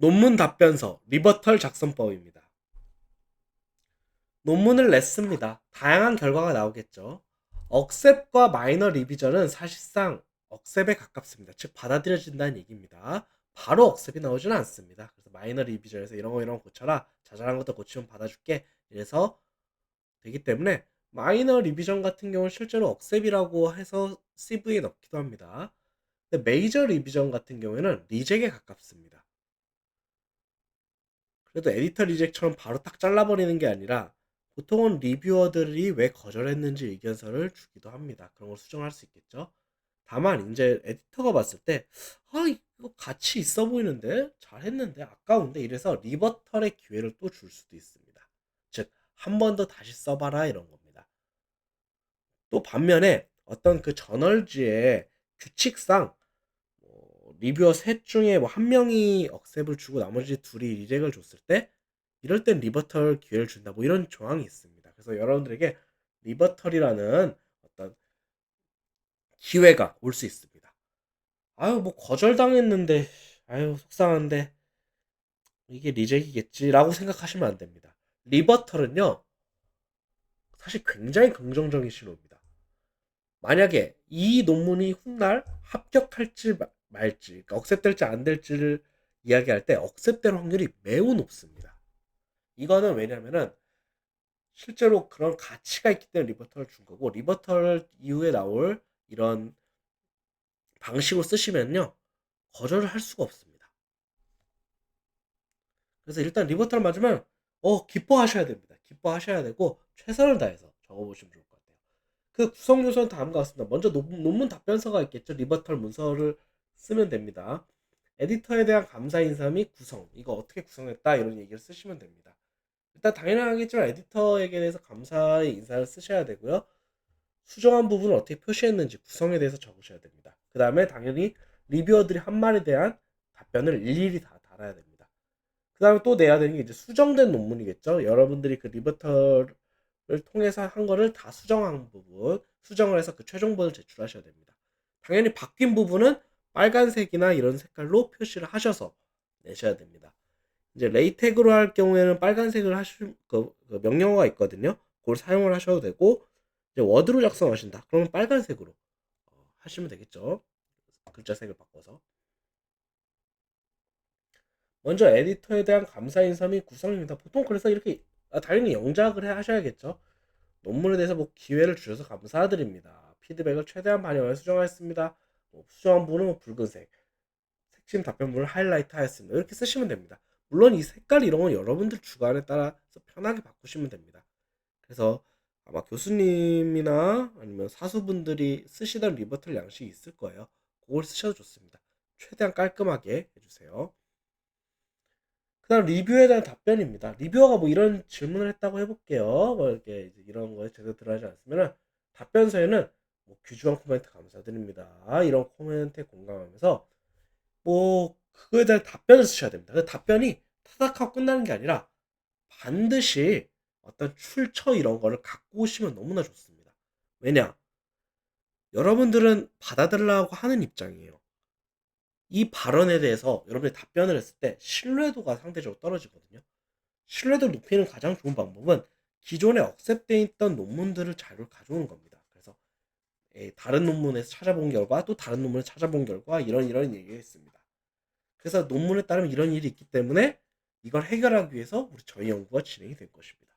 논문 답변서, 리버털 작성법입니다. 논문을 냈습니다. 다양한 결과가 나오겠죠. 억셉과 마이너 리비전은 사실상 억셉에 가깝습니다. 즉 받아들여진다는 얘기입니다. 바로 억셉이 나오지는 않습니다. 그래서 마이너 리비전에서 이런 거 이런 거 고쳐라. 자잘한 것도 고치면 받아줄게. 이래서 되기 때문에 마이너 리비전 같은 경우는 실제로 억셉이라고 해서 CV에 넣기도 합니다. 근데 메이저 리비전 같은 경우에는 리젝에 가깝습니다. 그래도 에디터 리젝처럼 바로 딱 잘라버리는 게 아니라 보통은 리뷰어들이 왜 거절했는지 의견서를 주기도 합니다. 그런 걸 수정할 수 있겠죠. 다만 이제 에디터가 봤을 때 아, 이거 가치 있어 보이는데 잘했는데 아까운데 이래서 리버털의 기회를 또 줄 수도 있습니다. 즉 한 번 더 다시 써봐라 이런 겁니다. 또 반면에 어떤 그 저널지의 규칙상 뭐 리뷰어 셋 중에 뭐 한 명이 억셉을 주고 나머지 둘이 리젝을 줬을 때 이럴 땐 리버털 기회를 준다 뭐 이런 조항이 있습니다. 그래서 여러분들에게 리버털이라는 어떤 기회가 올 수 있습니다. 아유 뭐 거절당했는데 아유 속상한데 이게 리젝이겠지라고 생각하시면 안 됩니다. 리버털은요 사실 굉장히 긍정적인 신호입니다. 만약에 이 논문이 훗날 합격할지 마- 말지, 그러니까 억셉될지 안 될지를 이야기할 때 억셉될 확률이 매우 높습니다. 이거는 왜냐면은 실제로 그런 가치가 있기 때문에 리버털을 준 거고 리버털 이후에 나올 이런 방식으로 쓰시면요 거절을 할 수가 없습니다. 그래서 일단 리버털 맞으면 어 기뻐하셔야 됩니다. 기뻐하셔야 되고 최선을 다해서 적어보시면 좋을 것 같아요. 그 구성 요소는 다음과 같습니다. 먼저 논- 논문 답변서가 있겠죠. 리버털 문서를 쓰면 됩니다. 에디터에 대한 감사 인사 및 구성 이거 어떻게 구성했다 이런 얘기를 쓰시면 됩니다. 일단 당연하겠지만 에디터에게 대해서 감사의 인사를 쓰셔야 되고요. 수정한 부분을 어떻게 표시했는지 구성에 대해서 적으셔야 됩니다. 그 다음에 당연히 리뷰어들이 한 말에 대한 답변을 일일이 다 달아야 됩니다. 그 다음에 또 내야 되는 게 이제 수정된 논문이겠죠. 여러분들이 그 리버터를 통해서 한 거를 다 수정한 부분, 수정을 해서 그 최종본을 제출하셔야 됩니다. 당연히 바뀐 부분은 빨간색이나 이런 색깔로 표시를 하셔서 내셔야 됩니다. 이제 레이텍으로 할 경우에는 빨간색을 하실 그, 그 명령어가 있거든요. 그걸 사용을 하셔도 되고 이제 워드로 작성하신다. 그러면 빨간색으로 어, 하시면 되겠죠. 글자 색을 바꿔서. 먼저 에디터에 대한 감사 인사 및 구성입니다. 보통 그래서 이렇게 아, 당연히 영작을 해 하셔야겠죠. 논문에 대해서 뭐 기회를 주셔서 감사드립니다. 피드백을 최대한 반영해 수정하였습니다. 뭐 수정한 부분은 뭐 붉은색, 핵심 답변문을 하이라이트 하였습니다. 이렇게 쓰시면 됩니다. 물론 이 색깔 이런 건 여러분들 주관에 따라서 편하게 바꾸시면 됩니다. 그래서 아마 교수님이나 아니면 사수분들이 쓰시던 리버틀 양식이 있을 거예요. 그걸 쓰셔도 좋습니다. 최대한 깔끔하게 해주세요. 그 다음 리뷰에 대한 답변입니다. 리뷰어가 뭐 이런 질문을 했다고 해볼게요. 뭐 이렇게 이런 거에 제대로 들어가지 않으면 답변서에는 뭐 귀중한 코멘트 감사드립니다. 이런 코멘트에 공감하면서 뭐 그거에 대한 답변을 쓰셔야 됩니다. 그 답변이 타닥하고 끝나는 게 아니라 반드시 어떤 출처 이런 거를 갖고 오시면 너무나 좋습니다. 왜냐? 여러분들은 받아들라고 하는 입장이에요. 이 발언에 대해서 여러분이 답변을 했을 때 신뢰도가 상대적으로 떨어지거든요. 신뢰도를 높이는 가장 좋은 방법은 기존에 억셉돼 있던 논문들을 자료를 가져오는 겁니다. 예, 다른 논문에서 찾아본 결과 또 다른 논문을 찾아본 결과 이런 이런 얘기가 있습니다. 그래서 논문에 따르면 이런 일이 있기 때문에 이걸 해결하기 위해서 우리 저희 연구가 진행이 될 것입니다.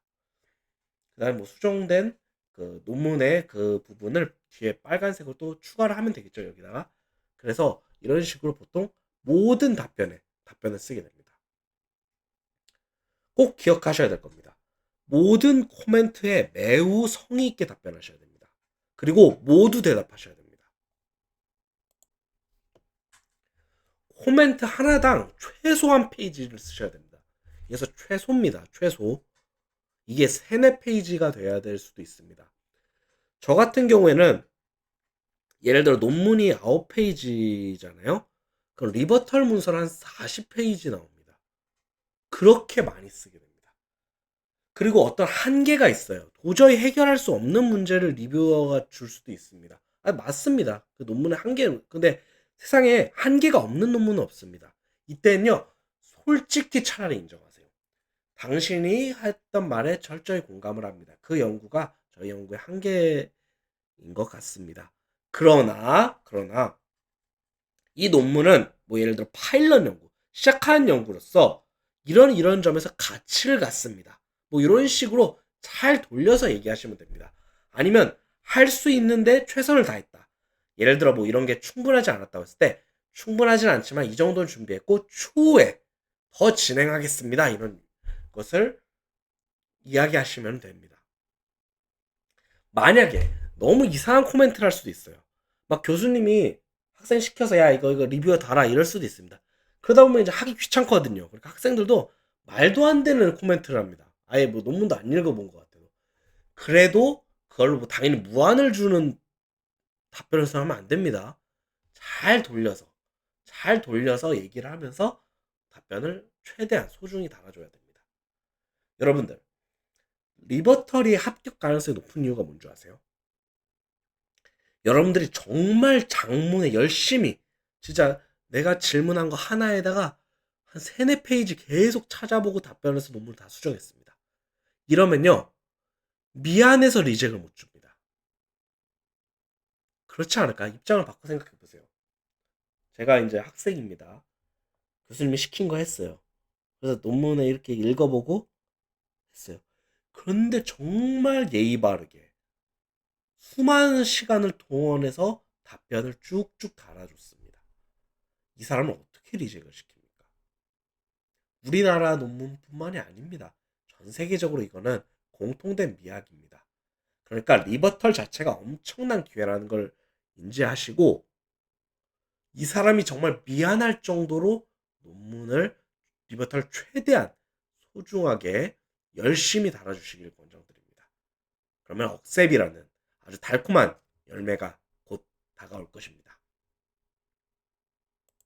그다음에 뭐 수정된 그 논문의 그 부분을 뒤에 빨간색으로 또 추가를 하면 되겠죠 여기다가 그래서 이런 식으로 보통 모든 답변에 답변을 쓰게 됩니다. 꼭 기억하셔야 될 겁니다. 모든 코멘트에 매우 성의 있게 답변하셔야 됩니다. 그리고 모두 대답하셔야 됩니다. 코멘트 하나당 최소한 페이지를 쓰셔야 됩니다. 그래서 최소입니다. 최소. 이게 세네 페이지가 돼야 될 수도 있습니다. 저 같은 경우에는 예를 들어 논문이 9페이지잖아요. 그럼 리버털 문서는 한 40페이지 나옵니다. 그렇게 많이 쓰게 됩니다. 그리고 어떤 한계가 있어요. 도저히 해결할 수 없는 문제를 리뷰어가 줄 수도 있습니다. 아, 맞습니다. 그 논문의 한계, 근데 세상에 한계가 없는 논문은 없습니다. 이때는요, 솔직히 차라리 인정하세요. 당신이 했던 말에 철저히 공감을 합니다. 그 연구가 저희 연구의 한계인 것 같습니다. 그러나, 그러나, 이 논문은 뭐 예를 들어 파일럿 연구, 시작하는 연구로서 이런 이런 점에서 가치를 갖습니다. 뭐 이런 식으로 잘 돌려서 얘기하시면 됩니다. 아니면 할 수 있는데 최선을 다했다. 예를 들어 뭐 이런 게 충분하지 않았다고 했을 때 충분하진 않지만 이 정도는 준비했고 추후에 더 진행하겠습니다. 이런 것을 이야기하시면 됩니다. 만약에 너무 이상한 코멘트를 할 수도 있어요. 막 교수님이 학생 시켜서 야 이거 이거 리뷰어 달아 이럴 수도 있습니다. 그러다 보면 이제 하기 귀찮거든요. 그러니까 학생들도 말도 안 되는 코멘트를 합니다. 아예 뭐 논문도 안 읽어본 것 같아요. 그래도 그걸로 뭐 당연히 무한을 주는 답변을 하면 안 됩니다. 잘 돌려서 잘 돌려서 얘기를 하면서 답변을 최대한 소중히 달아줘야 됩니다. 여러분들 리버터리 합격 가능성이 높은 이유가 뭔지 아세요? 여러분들이 정말 장문에 열심히 진짜 내가 질문한 거 하나에다가 한 세네 페이지 계속 찾아보고 답변해서 논문을 다 수정했습니다. 이러면요 미안해서 리젝을 못 줍니다. 그렇지 않을까? 입장을 바꿔 생각해 보세요. 제가 이제 학생입니다. 교수님이 시킨 거 했어요. 그래서 논문에 이렇게 읽어보고 했어요. 그런데 정말 예의 바르게 수많은 시간을 동원해서 답변을 쭉쭉 달아줬습니다. 이 사람을 어떻게 리젝을 시킵니까? 우리나라 논문뿐만이 아닙니다. 전 세계적으로 이거는 공통된 미학입니다. 그러니까 리버털 자체가 엄청난 기회라는 걸 인지하시고 이 사람이 정말 미안할 정도로 논문을 리버털 최대한 소중하게 열심히 달아주시길 권장드립니다. 그러면 억셉이라는 아주 달콤한 열매가 곧 다가올 것입니다.